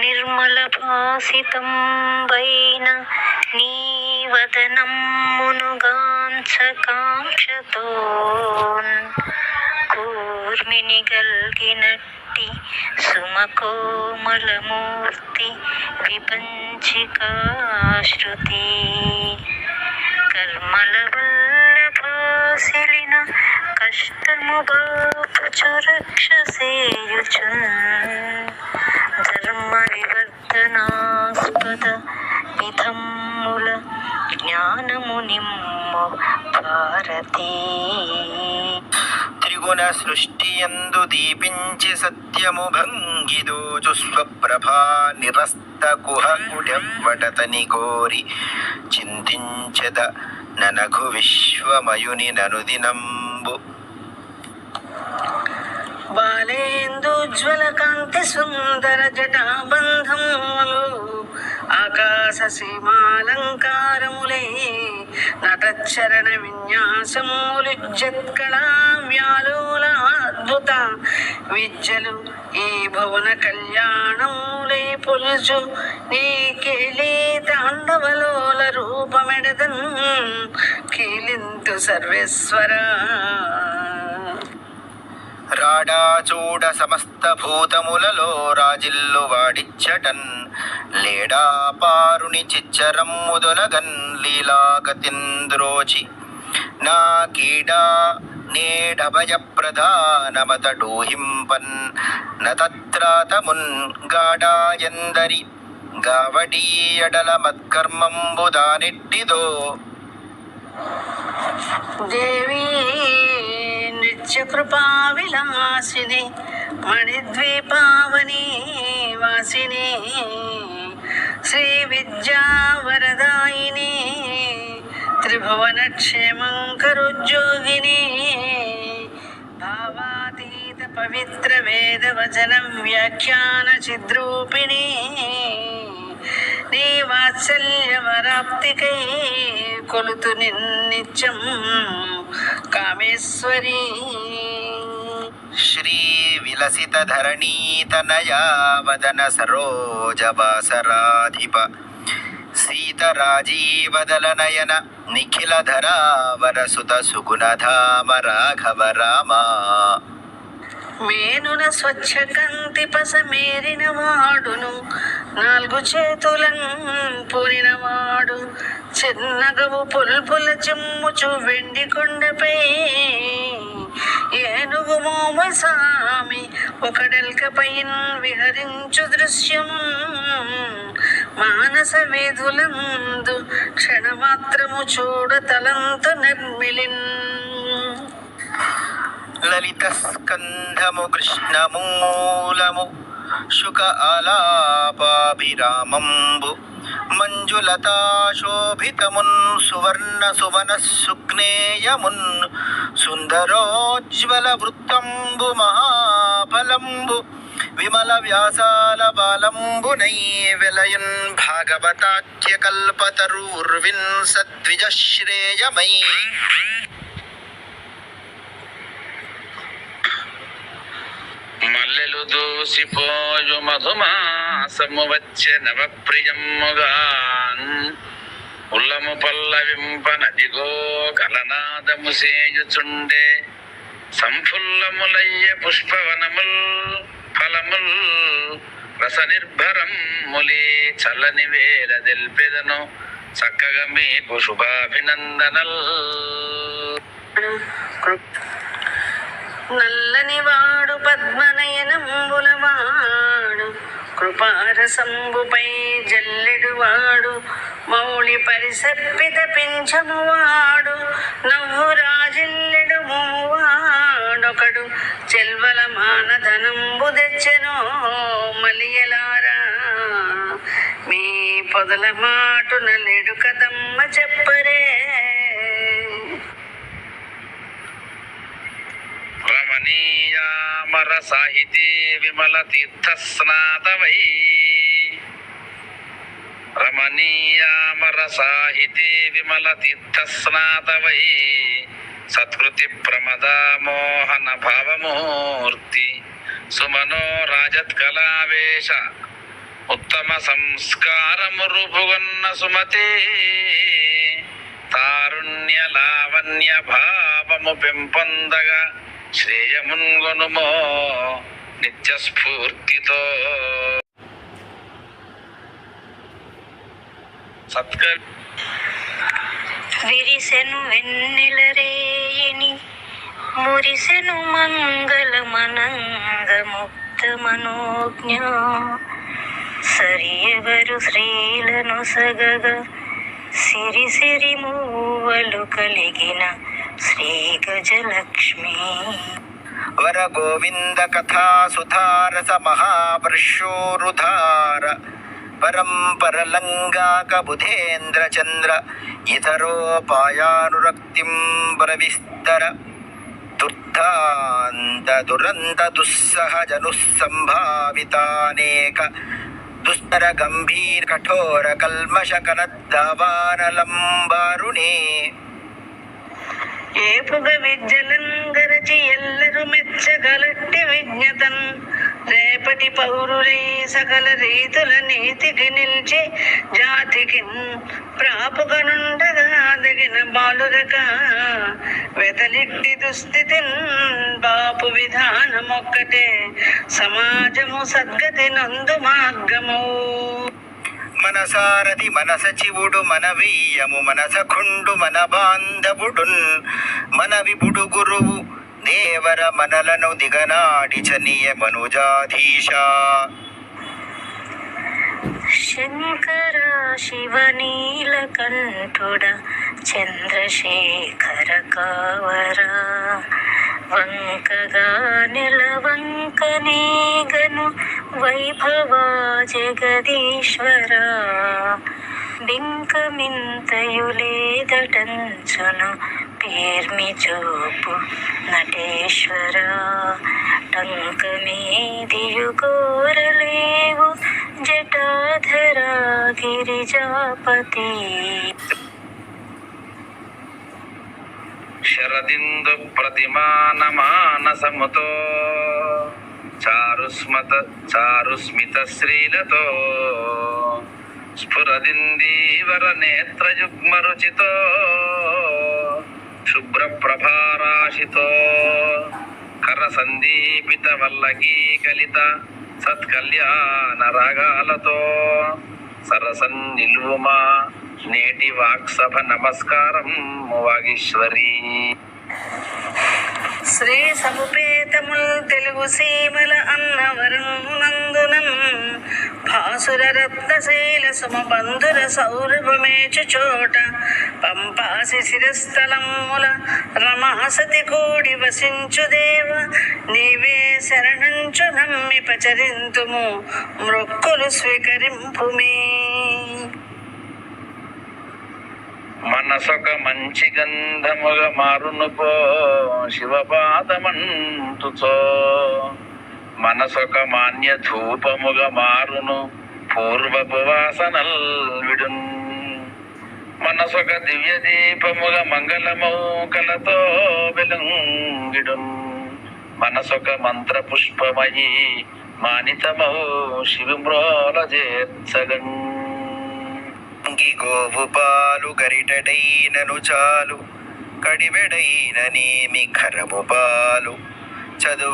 నిర్మల భాసితం వైన నీ వదనమ్మునుగాంచ కాంక్షతో కూర్మిని గల్గినట్టి సుమకోమలమూర్తి విపంచికాశ్రుతి కర్మల వల్ల భాసిలిన కష్టము బాపుచు రక్షసేయుచున్ ధర్మ విధమ్ముల జ్ఞానము నిమ్ము భారతీ త్రిగుణ సృష్టి ఎందు దీపించి సత్యము భంగిదోచు స్వప్రభా నిరస్త కుహకుడెవ్వటతని కోరి చింతించద ననఘు విశ్వమయుని ననుదినంబు వాలేందుజ్వల కాంతి సుందర జటాబంధములు ఆకాశ సీమాలంకారములే నటచరణ విన్యాసములు జత్కళావ్యాలోల అద్భుత విద్యలు ఈ భువన కళ్యాణములై పొలుచు నీ కేళీ తాండవలోల రూపమెడదన్ కీలింతు సర్వేశ్వరా. రాడా చూడ సమస్త భూతములలో రాజిల్లు వాడిచ్చటన్. లేడా పారుని చిచ్చరం ముదొలగన్ లీలాగతింద్రోచి నా కీడా నేడభయ ప్రధానమతడూహింపన్ నత్రాతమున్ గాడాయందరి గావడీయడల మత్కర్మంబుదానిట్టిదో దేవీ నిత్య కృపా విలాసిని మణిద్వీపావని వాసిని శ్రీ విద్యా వరదాయిని త్రిభువన క్షేమంకరుద్యోగిని భావాతీత పవిత్ర వేద వచనం వ్యాఖ్యాన చిద్రూపిణి. నీ కొలుతు నిత్యం కామేశ్వరి. శ్రీ విలసిత ధరణీతనయా వదన సరోజబాసరాధిప సీతరాజీవదల నయన నిఖిల ధరావరసుత సుగుణధామ రాఘవ రామా. మేనున స్వచ్ఛ కంతి పస మేరిన వాడును. నాలుగు చేతులను పూరినవాడు చిన్నగవు పుల్పుల చెమ్ముచు వెండి కొండపై ఏనుగు మోమ సామి. ఒకడెల్కపై విహరించు దృశ్యము మానస వేధులందు క్షణమాత్రము చూడ తలంతు నిర్మిలిన్. లలిత స్కంధము కృష్ణమూలము శుక ఆలాపాభిరామంబు మంజులతాశోభితమున్ సువర్ణ సువన సుగ్నేయమున్ సుందరోజ్వల వృత్తంబు మహాఫలంబు విమల వ్యాసాల బాలంబునై వెలయున్ భాగవతాఖ్య కల్పతరుర్విన్ సద్విజశ్రేయమై మల్లెలు దూసిపోయు మధుమాసము వచ్చే నవప్రియముగాన్ ఉల్లము పల్లవింప నదిగో కలనాదము సేయుచుండే. సంఫుల్లములయ్య పుష్పవనముల్ ఫలముల్ రస నిర్భరం ములి చల్లని వేల దెల్పెదను. చక్కగా మీకు శుభాభినందనల్. నల్లని వాడు పద్మనయనంబులవాడు కృపారసంబుపై జల్లెడు వాడు మౌళి పరిసర్పిత పింఛమువాడు నవ్వు రాజిల్లెడు మూవాడొకడు చెల్వల మానధనంబు తెచ్చెను మలియలారా. మీ పొదల మాటున నెడు కదమ్మ చెప్పరే రమణీయామర సాహితీ విమల తీర్థ స్నాతవై రమణీయామర సాహితీ విమల తీర్థ స్నాతవై సత్కృతి ప్రమద మోహన భావమూర్తి. సుమనో కళావేశ ఉత్తమ సంస్కారము రూపుగొన్న సుమతి. తారుణ్య లావణ్య భావము పెంపొందగా. శ్రేయమున్గొనుమో నిత్య స్ఫూర్తితో సత్కర్ విరిసెను వెన్నెలరేయని మురిసెను మంగళమనంగ ముక్త మనోజ్ఞ సరియవరు శ్రీలను సగగ సిరి సిరి మూవలు కలిగిన శ్రీ గజలక్ష్మి వర గోవింద కథా సుధారస మహావర్షోరుధార పరంపరలంగాక బుధేంద్ర చంద్ర ఇతరోపాయానురక్తిం ప్రవిస్తర దుర్ధాంత దురంత దుస్సహజను సంభావితానేక దుస్తర గంభీర కఠోర కల్మష కనద్దావానలంబారుణే ఏపుగ విద్యలంగరచి ఎల్లరు మెచ్చగలట్టి విజ్ఞతన్ రేపటి పౌరులై సకల రీతుల నీతికి నిలిచి జాతికి ప్రాపుగనుండగాదగిన బాలురక. వెతలిట్టి దుస్థితిన్ బాపు విధానమొక్కటే. సమాజము సద్గతి నందు మార్గము. మనసారథి మనసచివుడు మనవీయము మనసఖుండు మన మన బాంధవుడున్ మన విపుడు గురువు దేవర మనలను దిగనాడి చనియ మనుజాధీశ. శంకర శివనీలకంఠుడ చంద్రశేఖర కావరా. వంకగా గను వైభవ జగదీశ్వర బింకమింతయులేదటంచును పేర్మి చూపు నటేశ్వర టంకమేదియు కోరలేవు జటాధర గిరిజాపతి శరదిందు ప్రతిమాన మానసముతో చారుస్మత చారుస్మిత శ్రీలతో స్ఫురదిందీవర నేత్రయుగ్మరుచితో శుభ్రప్రభారాశితో కరసందీపిత ప్రభారాశితో. కర సందీపిత వల్లకీ కలిత సత్కళ్యాణ రాగాలతో. సరసన్ నిలువుమా నేటి వాక్సభ నమస్కారం వాగీశ్వరి. శ్రీ సముపేతముల్ తెలుగు సీమల అన్నవరమునందునన్ భాసుర రత్నశైల సుమబంధుర సౌరభమేచు చోట పంపాసి శిరస్థలముల రమాసతి కూడి వసించు దేవ. నీవే శరణంచు నమ్మి పచరింతుము మృక్కులు స్వీకరింపుమే. మనసొక మంచి గంధముగా మారునుకో శివపాదమంటుచో మనసొక మాన్య ధూపముగా మారును పూర్వపు వాసనల్ విడున్. మనసొక దివ్య దీపముగా మంగళమౌ కలతో వెలుంగిడున్. మనసొక మంత్ర పుష్పమయి మానితమౌ శివమ్రోల చేర్చగన్. అంగి గోవు పాలు గరిటడైనను చాలు. కడివెడైన నేమి ఖరము పాలు. చదువు